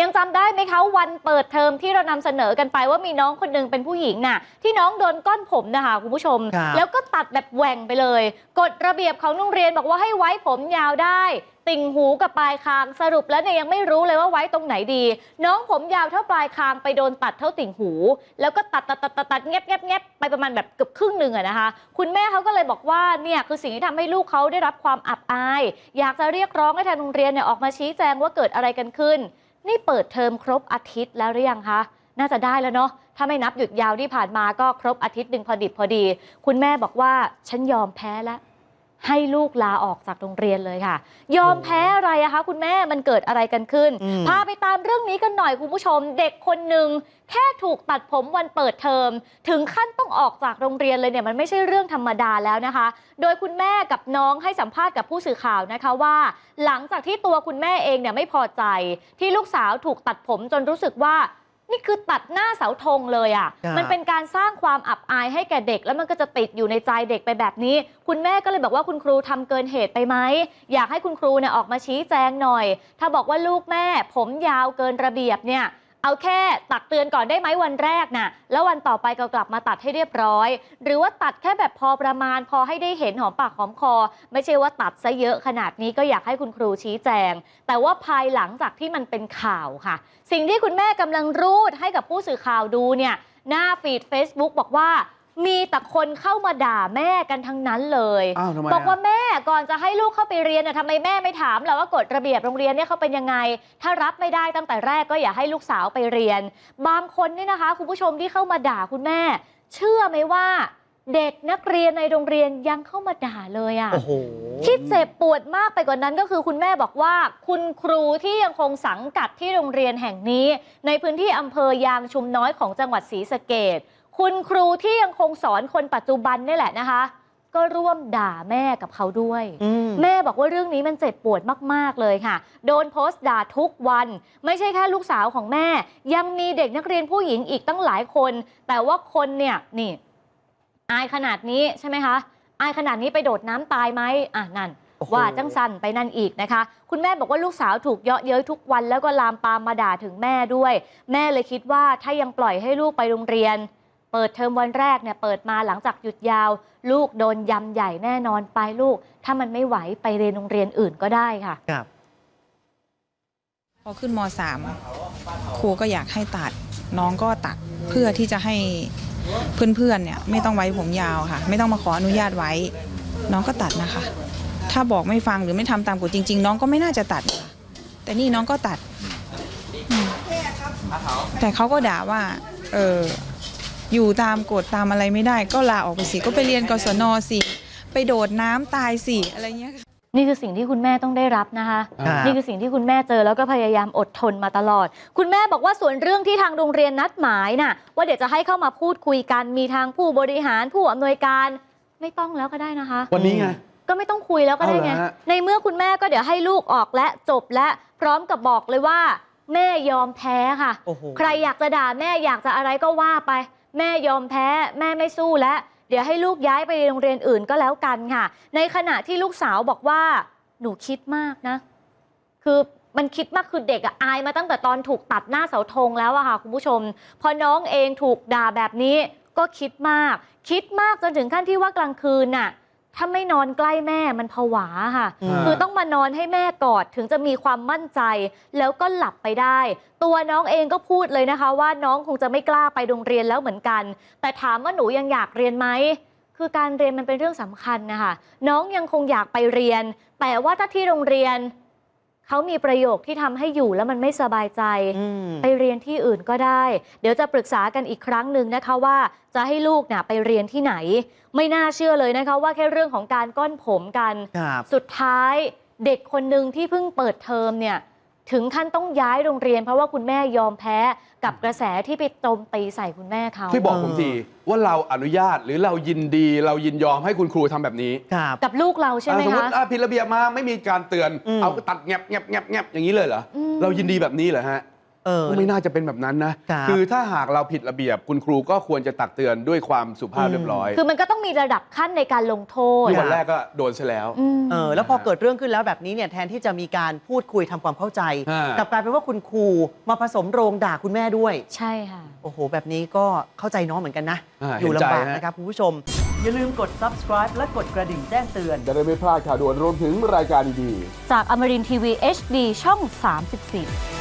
ยังจำได้ไหมคะวันเปิดเทอมที่เรานำเสนอกันไปว่ามีน้องคนหนึงเป็นผู้หญิงน่ะที่น้องโดนก้อนผมนะคะคุณผู้ชมครับแล้วก็ตัดแบบแหว่งไปเลยกฎระเบียบของโรงเรียนบอกว่าให้ไว้ผมยาวได้ ติ่งหูกับปลายคางสรุปแล้วเนี่ยยังไม่รู้เลยว่าไว้ตรงไหนดี น้องผมยาวเท่าปลายคางไปโดนตัดเท่าติ่งหู แล้วก็ตัดตัดตัดตัดตัดเงียบเงียบเงียบไปประมาณแบบเกือบครึ่งหนึ่งอะนะคะ คุณแม่เขาก็เลยบอกว่าเนี่ยคือสิ่งที่ทำให้ลูกเขาได้รับความอับอาย อยากจะเรียกร้องให้ทางโรงเรียนเนี่ยออกมาชี้แจงว่าเกิดอะไรกันขึ้น นี่เปิดเทอมครบอาทิตย์แล้วหรือยังคะ น่าจะได้แล้วเนาะ ถ้าไม่นับหยุดยาวที่ผ่านมาก็ครบอาทิตย์หนึ่งพอดิบพอดี คุณแม่บอกว่าฉันยอมแพ้แล้ว ให้ลูกลาออกจากโรงเรียนเลยค่ะ ยอมแพ้อะไรอะคะ คุณแม่มันเกิดอะไรกันขึ้นอืมพาไปตามเรื่องนี้กันหน่อยคุณผู้ชม เด็กคนหนึ่งแค่ถูกตัดผมวันเปิดเทอม ถึงขั้นต้องออกจากโรงเรียนเลยเนี่ยมันไม่ใช่เรื่องธรรมดาแล้วนะคะ โดยคุณแม่กับน้องให้สัมภาษณ์กับผู้สื่อข่าวนะคะว่า หลังจากที่ตัวคุณแม่เองเนี่ยไม่พอใจ ที่ลูกสาวถูกตัดผมจนรู้สึกว่า นี่คือตัดหน้าเสาธงเลยอะ่ะครับมันเป็นการสร้างความอับอายให้แก่เด็ก แล้วมันก็จะติดอยู่ในใจเด็กไปแบบนี้ คุณแม่ก็เลยบอกว่าคุณครูทำเกินเหตุไปไหม อยากให้คุณครูเนี่ยออกมาชี้แจงหน่อย ถ้าบอกว่าลูกแม่ ผมยาวเกินระเบียบเนี่ย เอาแค่ตักเตือนก่อนได้ไหมวันแรกน่ะแล้ววันต่อไปก็กลับมาตัดให้เรียบร้อย หรือว่าตัดแค่แบบพอประมาณพอให้ได้เห็นหอมปากหอมคอ ไม่ใช่ว่าตัดซะเยอะขนาดนี้ก็อยากให้คุณครูชี้แจง แต่ว่าภายหลังจากที่มันเป็นข่าวค่ะ สิ่งที่คุณแม่กำลังรูดให้กับผู้สื่อข่าวดูเนี่ยหน้าฟีด Facebook บอกว่า มีแต่คนเข้ามาด่าแม่กันทั้งนั้นเลยอ้าวทำไมบอกว่าอะแม่ก่อนจะให้ลูกเข้าไปเรียนน่ะทำไมแม่ไม่ถามล่ะว่ากฎระเบียบโรงเรียนเนี่ยเขาเป็นยังไง ถ้ารับไม่ได้ตั้งแต่แรกก็อย่าให้ลูกสาวไปเรียน บางคนเนี่ยนะคะ คุณผู้ชมที่เข้ามาด่าคุณแม่ เชื่อไหมว่าเด็กนักเรียนในโรงเรียนยังเข้ามาด่าเลยอะโอ้โห ที่เจ็บปวดมากไปกว่านั้นก็คือคุณแม่บอกว่า คุณครูที่ยังคงสังกัดที่โรงเรียนแห่งนี้ ในพื้นที่อำเภอยางชุมน้อยของจังหวัดศรีสะเกด คุณครูที่ยังคงสอนคนปัจจุบันนี่แหละนะคะ ก็ร่วมด่าแม่กับเขาด้วยอืมแม่บอกว่าเรื่องนี้มันเจ็บปวดมาก ๆ เลยค่ะ โดนโพสต์ด่าทุกวัน ไม่ใช่แค่ลูกสาวของแม่ ยังมีเด็กนักเรียนผู้หญิงอีกตั้งหลายคน แต่ว่าคนเนี่ยนี่ อายขนาดนี้ใช่ไหมคะอายขนาดนี้ไปโดดน้ำตายไหมอะนั่นโอ้โหว่าจังสันไปนั่นอีกนะคะ คุณแม่บอกว่าลูกสาวถูกเยาะเย้ยทุกวันแล้วก็ลามปามมาด่าถึงแม่ด้วย แม่เลยคิดว่าถ้ายังปล่อยให้ลูกไปโรงเรียน เปิดเทอมวันแรกเนี่ยเปิดมาหลังจากหยุดยาว ลูกโดนยำใหญ่แน่นอนไปลูก ถ้ามันไม่ไหวไปเรียนโรงเรียนอื่นก็ได้ค่ะ ครับ พอขึ้นมสามครูก็อยากให้ตัด น้องก็ตัดเพื่อที่จะให้เพื่อนๆเนี่ยไม่ต้องไว้ผมยาวค่ะ ไม่ต้องมาขออนุญาตไว้ น้องก็ตัดนะคะ ถ้าบอกไม่ฟังหรือไม่ทำตามกฎจริง ๆ น้องก็ไม่น่าจะตัดค่ะแต่นี่น้องก็ตัดอืมแต่เขาก็ด่าว่า เออ อยู่ตามกฎตามอะไรไม่ได้ ก็ลาออกไปสิก็ไปเรียนกศนสิไปโดดน้ำตายสิอะไรเงี้ยนี่คือสิ่งที่คุณแม่ต้องได้รับนะคะครับนี่คือสิ่งที่คุณแม่เจอแล้วก็พยายามอดทนมาตลอด คุณแม่บอกว่าส่วนเรื่องที่ทางโรงเรียนนัดหมายน่ะว่าเดี๋ยวจะให้เข้ามาพูดคุยกันมีทางผู้บริหารผู้อำนวยการไม่ต้องแล้วก็ได้นะคะ วันนี้ไงก็ไม่ต้องคุยแล้วก็ได้ไงเอาเหรอฮะในเมื่อคุณแม่ก็เดี๋ยวให้ลูกออกและจบและพร้อมกับบอกเลยว่า แม่ยอมแพ้ค่ะโอ้โหใครอยากจะด่าแม่อยากจะอะไรก็ว่าไป แม่ยอมแพ้แม่ไม่สู้แล้วเดี๋ยวให้ลูกย้ายไปโรงเรียนอื่นก็แล้วกันค่ะ ในขณะที่ลูกสาวบอกว่า หนูคิดมากนะ คือมันคิดมากคือเด็กอะอายมาตั้งแต่ตอนถูกตัดหน้าเสาธงแล้วอะค่ะคุณผู้ชม พอน้องเองถูกด่าแบบนี้ก็คิดมาก คิดมากจนถึงขั้นที่ว่ากลางคืนน่ะ ถ้าไม่นอนใกล้แม่มันผวาค่ะ อืม คือต้องมานอนให้แม่กอดถึงจะมีความมั่นใจ แล้วก็หลับไปได้ ตัวน้องเองก็พูดเลยนะคะ ว่าน้องคงจะไม่กล้าไปโรงเรียนแล้วเหมือนกัน แต่ถามว่าหนูยังอยากเรียนไหม คือการเรียนมันเป็นเรื่องสำคัญนะคะ น้องยังคงอยากไปเรียน แต่ว่าถ้าที่โรงเรียน เขามีประโยคที่ทำให้อยู่แล้วมันไม่สบายใจอืมไปเรียนที่อื่นก็ได้ เดี๋ยวจะปรึกษากันอีกครั้งหนึ่งนะคะว่าจะให้ลูกเนี่ยไปเรียนที่ไหน ไม่น่าเชื่อเลยนะคะว่าแค่เรื่องของการก้อนผมกันครับสุดท้ายเด็กคนหนึ่งที่เพิ่งเปิดเทอมเนี่ย ถึงขั้นต้องย้ายโรงเรียน เพราะว่าคุณแม่ยอมแพ้กับกระแสที่ไปโจมตีใส่คุณแม่เขาพี่บอกเออผมทีว่าเราอนุญาตหรือเรายินดีเรายินยอมให้คุณครูทำแบบนี้ครับ กับลูกเราใช่ไหมอ่าสมมติคะอ่าผิดระเบียบมาไม่มีการเตือน อืม เอาตัดแงบแงบแงบแงบอย่างนี้เลยเหรออมเรายินดีแบบนี้เหรอฮะ เออก็ไม่น่าจะเป็นแบบนั้นนะครับอถ้าหากเราผิดระเบียบคุณครูก็ควรจะตักเตือนด้วยความสุภาพอืม เรียบร้อยคือมันก็ต้องมีระดับขั้นในการลงโทษที่วันแรกก็โดนซะแล้วมเออแล้วพอเกิดเรื่องขึ้นแล้วแบบนี้เนี่ยแทนที่จะมีการพูดคุยทำความเข้าใจฮะ กลับกลายเป็นว่าคุณครูมาผสมโรงด่าคุณแม่ด้วย ใช่ค่ะ โอ้โห แบบนี้ก็เข้าใจน้องเหมือนกันนะ อ่าอยู่เห็นใจลำบากฮะ นะครับคุณผู้ชม อย่าลืมกด subscribe และกดกระดิ่งแจ้งเตือน จะได้ไม่พลาดข่าวด่วนรวมถึงรายการดีจากอมรินทีวี HD ช่อง 34